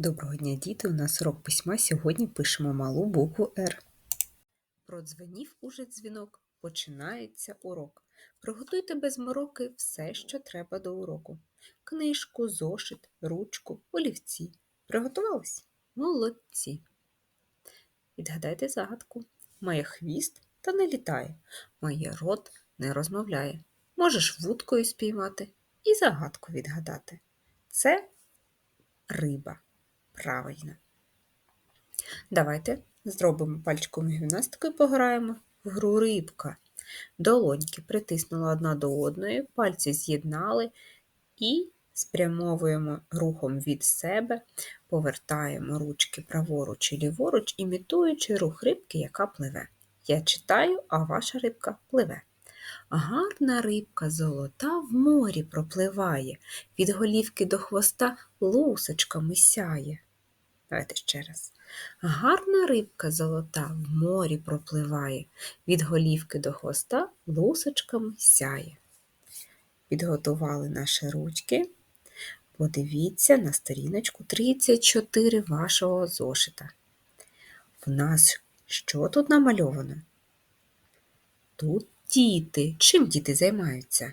Доброго дня, діти! У нас урок письма. Сьогодні пишемо малу букву Р. Продзвенів уже дзвінок. Починається урок. Приготуйте без мороки все, що треба до уроку. Книжку, зошит, ручку, олівці. Приготувались? Молодці. Відгадайте загадку. Має хвіст та не літає. Має рот не розмовляє. Можеш вудкою спіймати і загадку відгадати. Це риба. Правильно. Давайте зробимо пальчикову гімнастику і пограємо в гру рибка. Долоньки притиснули одна до одної, пальці з'єднали і спрямовуємо рухом від себе, повертаємо ручки праворуч і ліворуч, імітуючи рух рибки, яка пливе. Я читаю, а ваша рибка пливе. Гарна рибка золота в морі пропливає, від голівки до хвоста лусочками сяє. Давайте ще раз. Гарна рибка золота в морі пропливає, від голівки до хвоста лусочками сяє. Підготували наші ручки. Подивіться на сторіночку 34 вашого зошита. В нас що тут намальовано? Тут діти. Чим діти займаються?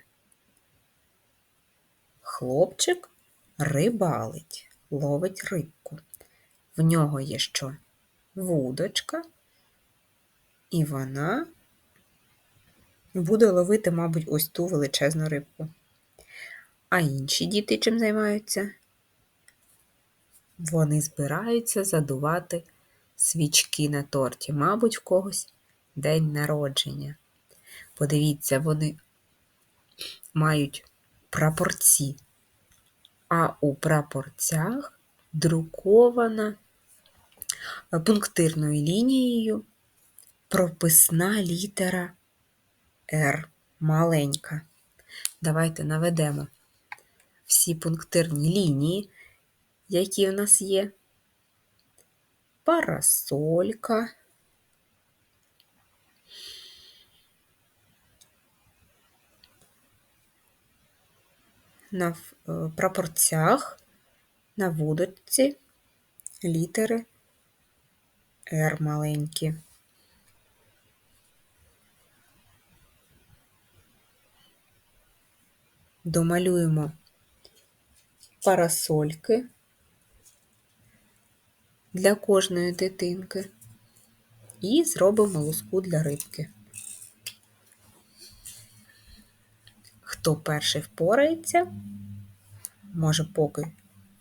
Хлопчик рибалить, ловить рибку. В нього є що? Вудочка, і вона буде ловити, мабуть, ось ту величезну рибку. А інші діти чим займаються? Вони збираються задувати свічки на торті, мабуть, в когось день народження. Подивіться, вони мають прапорці, а у прапорцях друкована пунктирною лінією прописна літера Р маленька. Давайте наведемо всі пунктирні лінії, які в нас є. Парасолька. На е, прапорцях, на вудочці літери R маленькі. Домалюємо парасольки для кожної дитинки і зробимо луску для рибки. Хто перший впорається, може, поки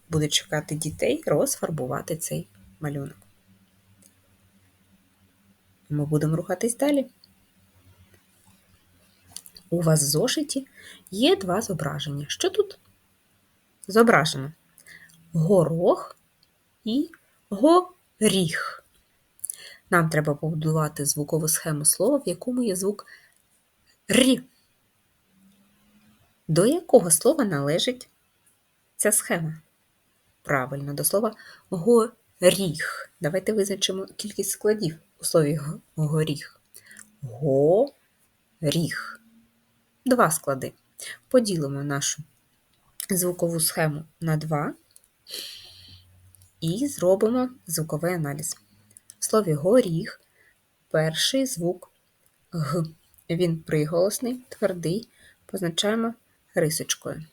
буде чекати дітей, розфарбувати цей малюнок. Ми будемо рухатись далі. У вас в зошиті є два зображення. Що тут зображено? Горох і горіх. Нам треба побудувати звукову схему слова, в якому є звук Р. До якого слова належить ця схема? Правильно, до слова горіх. Давайте визначимо кількість складів у слові горіх. Горіх. Два склади. Поділимо нашу звукову схему на два і зробимо звуковий аналіз. В слові горіх перший звук Г. Він приголосний, твердий, позначаємо рисочкою.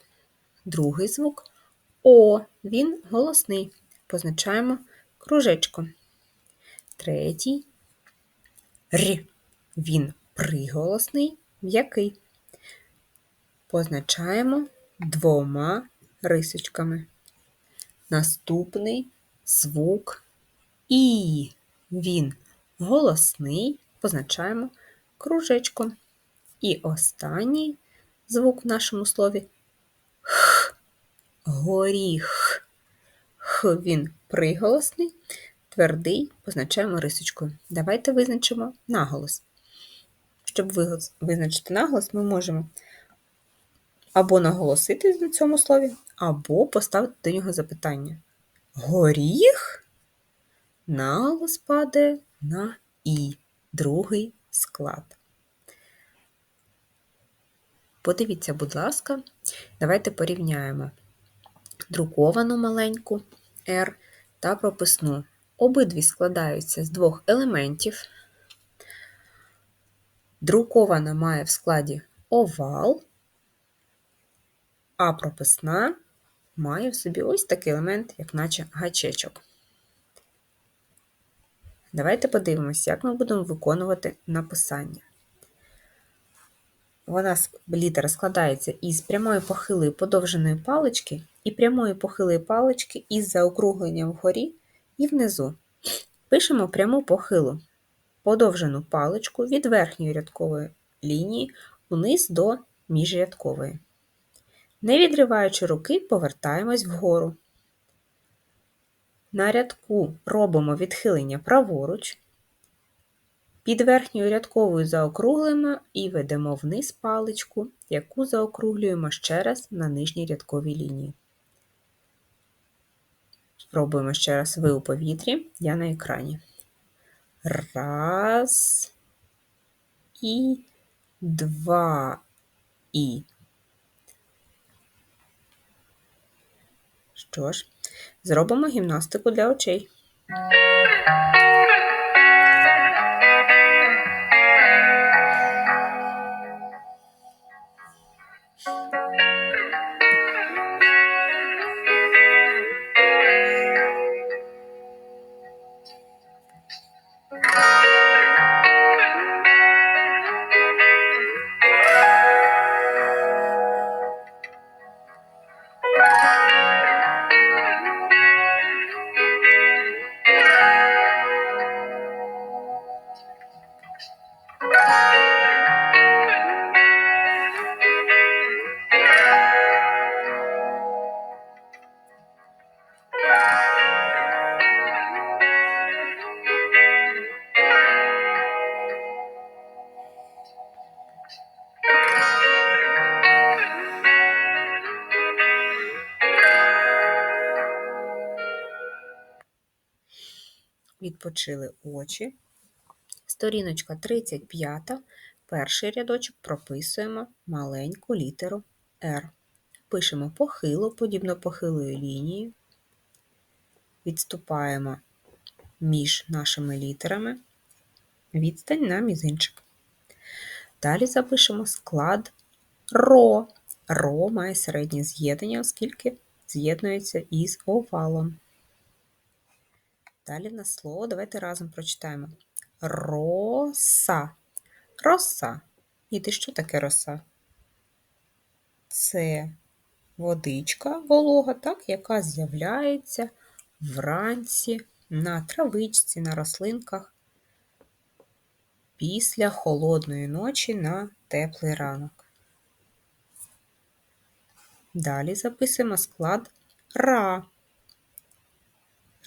Другий звук О. Він голосний, позначаємо кружечком. Третій Р. Він приголосний, м'який. Позначаємо двома рисочками. Наступний звук І. Він голосний, позначаємо кружечком. І останній звук в нашому слові Х. Горіх. Він приголосний, твердий позначаємо рисочкою. Давайте визначимо наголос. Щоб визначити наголос, ми можемо або наголосити на цьому слові, або поставити до нього запитання. Горіх наголос падає на І, другий склад. Подивіться, будь ласка, давайте порівняємо друковану маленьку R та прописну. Обидві складаються з двох елементів. Друкована має в складі овал, а прописна має в собі ось такий елемент, як наче гачечок. Давайте подивимося, як ми будемо виконувати написання. Вона літера складається із прямої похилої подовженої палички і прямої похилої палички із заокругленням вгорі і внизу. Пишемо пряму похилу, подовжену паличку від верхньої рядкової лінії униз до міжрядкової. Не відриваючи руки, повертаємось вгору. На рядку робимо відхилення праворуч. Під верхньою рядковою заокруглимо і ведемо вниз паличку, яку заокруглюємо ще раз на нижній рядковій лінії. Спробуємо ще раз ви у повітрі, я на екрані. Раз і два і. Що ж, зробимо гімнастику для очей. Відпочили очі. Сторіночка 35. Перший рядочок прописуємо маленьку літеру R. Пишемо похило, подібно похилою лінією. Відступаємо між нашими літерами. Відстань на мізинчик. Далі запишемо склад РО. РО має середнє з'єднання, оскільки з'єднується із овалом. Далі на слово давайте разом прочитаємо. Роса. Роса. Діти, що таке роса? Це водичка волога, так, яка з'являється вранці на травичці, на рослинках після холодної ночі на теплий ранок. Далі записуємо склад ра.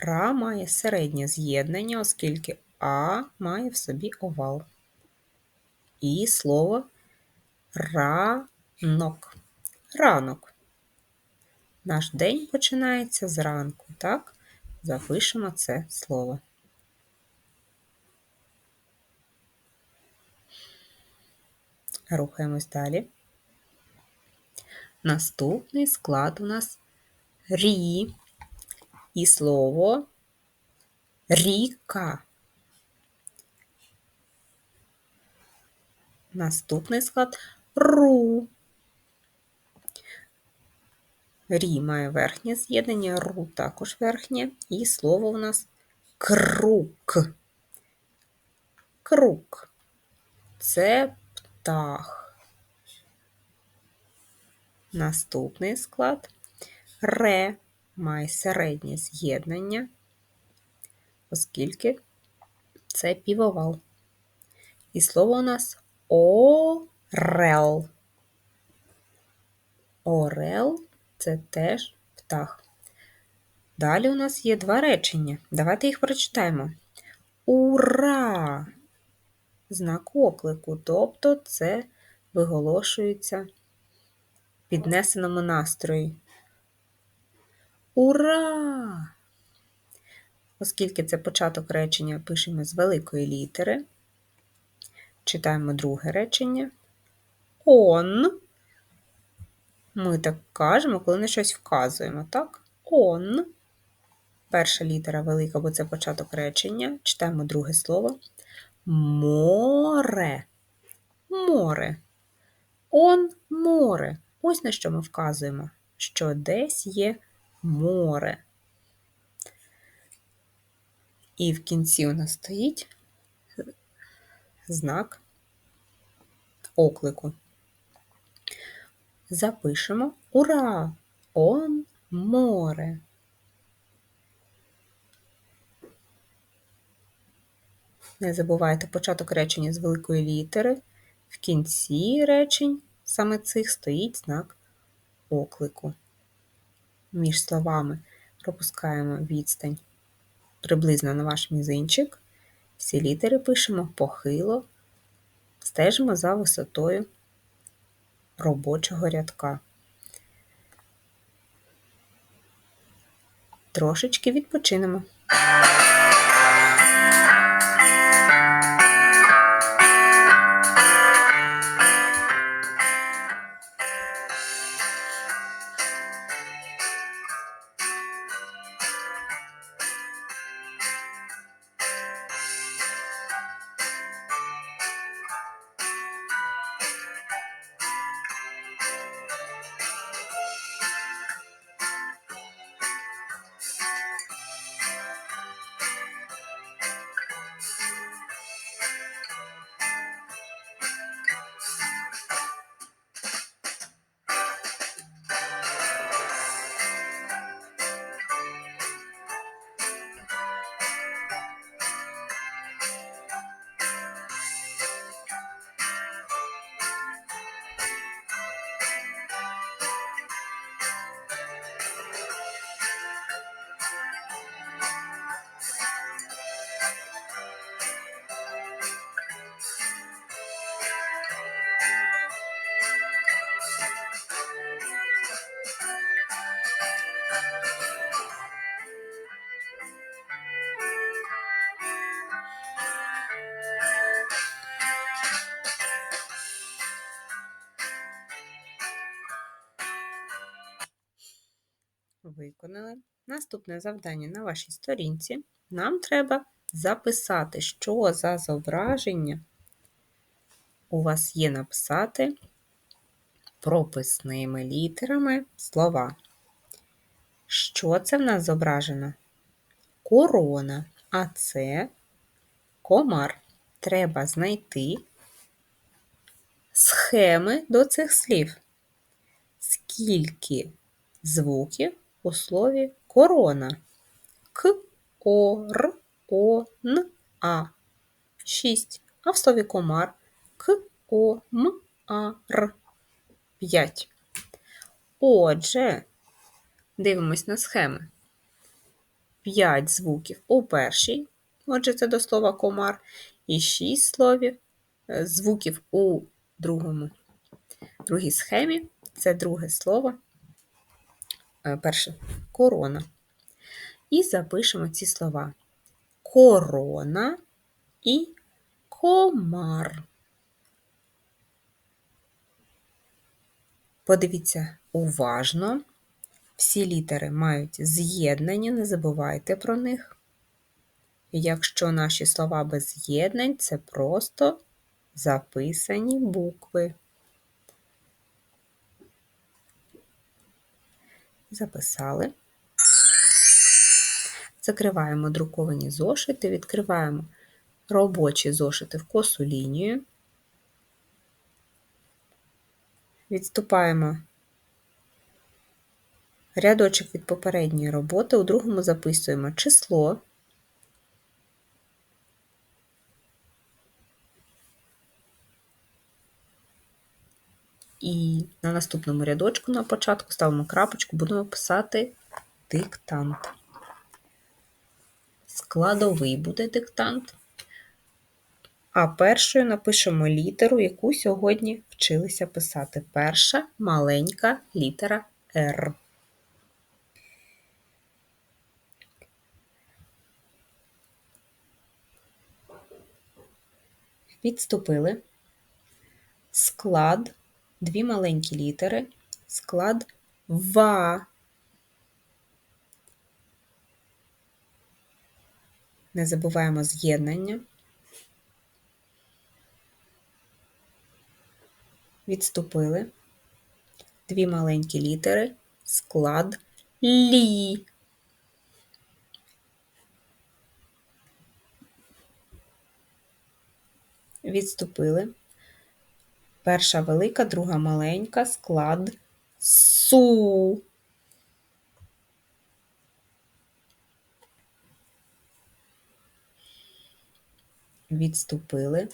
Ра має середнє з'єднання, оскільки А має в собі овал. І слово ранок. Ранок. Наш день починається зранку, так? Запишемо це слово. Рухаємось далі. Наступний склад у нас рі і слово ріка. Наступний склад ру. Рі має верхнє з'єднання, ру також верхнє, і слово у нас крук. Крук. Це птах. Наступний склад ре має середнє з'єднання, оскільки це півовал. І слово у нас орел. Орел це теж птах. Далі у нас є два речення. Давайте їх прочитаємо. Ура! Знак оклику, тобто це виголошується в піднесеному настрої. Ура! Оскільки це початок речення пишемо з великої літери. Читаємо друге речення. Он. Ми так кажемо, коли на щось вказуємо, так? Он. Перша літера велика, бо це початок речення. Читаємо друге слово. Море. Море. Он море. Ось на що ми вказуємо, що десь є море. І в кінці у нас стоїть знак оклику. Запишемо Ура! Он море. Не забувайте початок речення з великої літери. В кінці речень саме цих стоїть знак оклику. Між словами пропускаємо відстань приблизно на ваш мізинчик. Всі літери пишемо похило, стежимо за висотою робочого рядка. Трошечки відпочинемо. Виконали. Наступне завдання на вашій сторінці. Нам треба записати, що за зображення у вас є написати прописними літерами слова. Що це в нас зображено? Корона, а це комар. Треба знайти схеми до цих слів. Скільки звуків у слові корона? К, О, Р, О, Н, А. Шість. А в слові комар К, О, М, А, Р. П'ять. Отже, дивимось на схеми. П'ять звуків у першій, отже, це до слова комар, і шість словів, е, звуків у другому. другій схемі це друге слово, перше корона. І запишемо ці слова: корона і комар. Подивіться уважно. Всі літери мають з'єднання, не забувайте про них. Якщо наші слова без з'єднань, це просто записані букви. Записали. Закриваємо друковані зошити, відкриваємо робочі зошити в косу лінію. Відступаємо рядочок від попередньої роботи, у другому записуємо число. І на наступному рядочку на початку ставимо крапочку, будемо писати диктант. Складовий буде диктант. А першою напишемо літеру, яку сьогодні вчилися писати. Перша маленька літера Р. Відступили. Склад, дві маленькі літери, склад ва. Не забуваємо з'єднання. Відступили. Дві маленькі літери. Склад лі. Відступили. Перша велика, друга маленька, склад су. Відступили.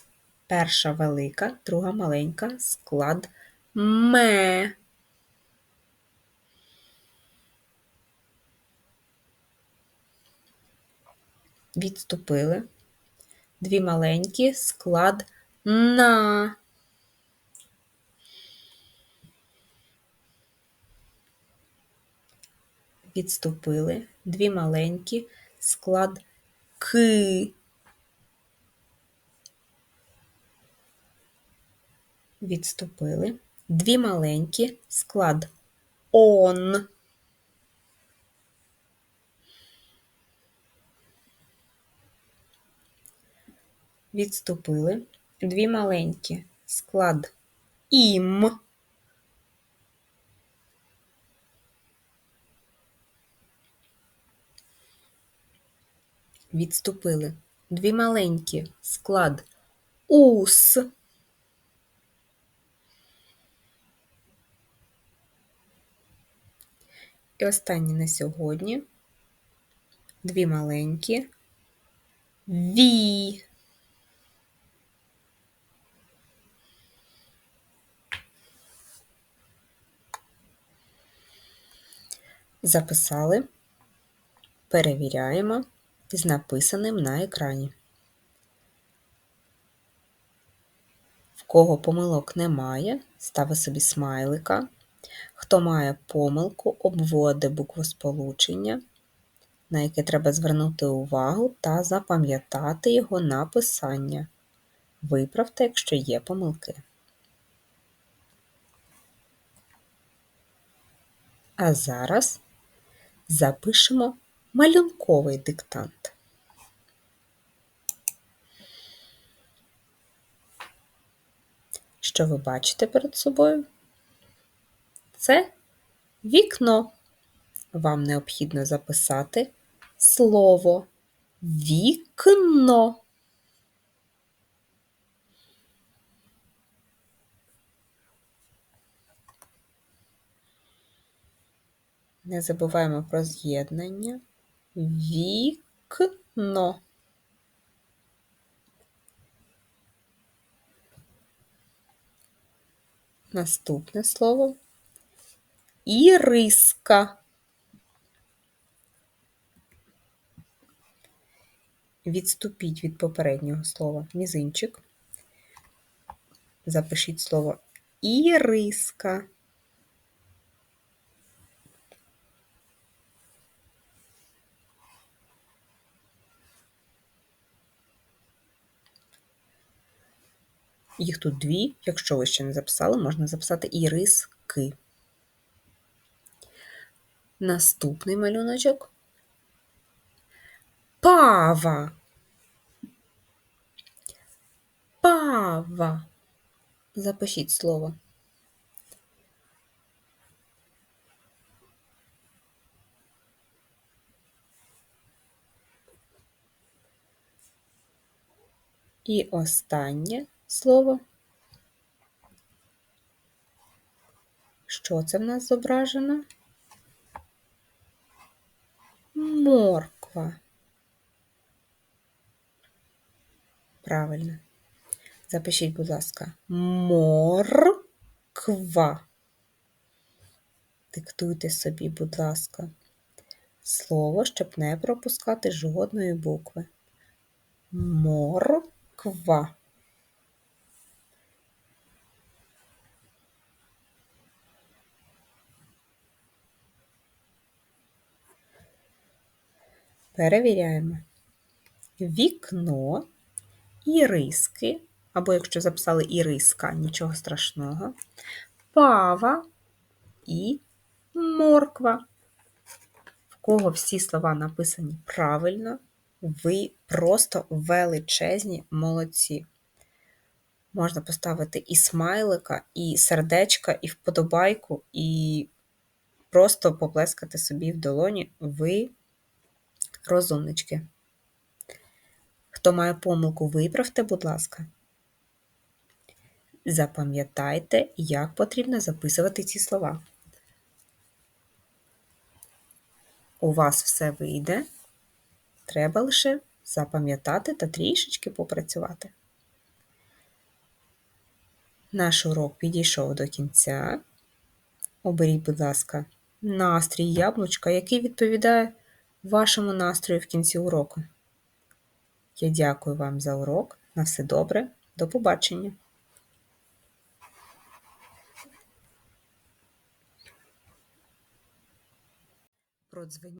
Перша велика, друга маленька, склад ме. Відступили. Дві маленькі, склад на. Відступили. Дві маленькі, склад ки. Відступили. Дві маленькі, склад он. Відступили. Дві маленькі, склад ім. Відступили. Дві маленькі, склад ус. І останнє на сьогодні. Дві маленькі. Ві. Записали, перевіряємо з написаним на екрані. В кого помилок немає, ставить собі смайлика. Хто має помилку, обводить буквосполучення, на яке треба звернути увагу та запам'ятати його написання. Виправте, якщо є помилки. А зараз запишемо малюнковий диктант. Що ви бачите перед собою? Це вікно. Вам необхідно записати слово вікно. Не забуваємо про з'єднання. Вікно. Наступне слово іриска. Відступіть від попереднього слова мізинчик. Запишіть слово іриска. Їх тут дві, якщо ви ще не записали, можна записати іриски. Наступний малюночок. Пава. Пава. Запишіть слово. І останнє слово. Що це в нас зображено? Морква. Правильно. Запишіть, будь ласка, морква. Диктуйте собі, будь ласка, слово, щоб не пропускати жодної букви. Морква. Перевіряємо. Вікно, іриски, або якщо записали іриска, нічого страшного, пава і морква. В кого всі слова написані правильно, Ви просто величезні молодці. Можна поставити і смайлика, і сердечка, і вподобайку, і просто поплескати собі в долоні. Ви розумнички. Хто має помилку, виправте, будь ласка. Запам'ятайте, як потрібно записувати ці слова. У вас все вийде. Треба лише запам'ятати та трішечки попрацювати. Наш урок підійшов до кінця. Оберіть, будь ласка, настрій яблучка, який відповідає вашому настрою в кінці уроку. Я дякую вам за урок. На все добре. До побачення! Продзвоніть.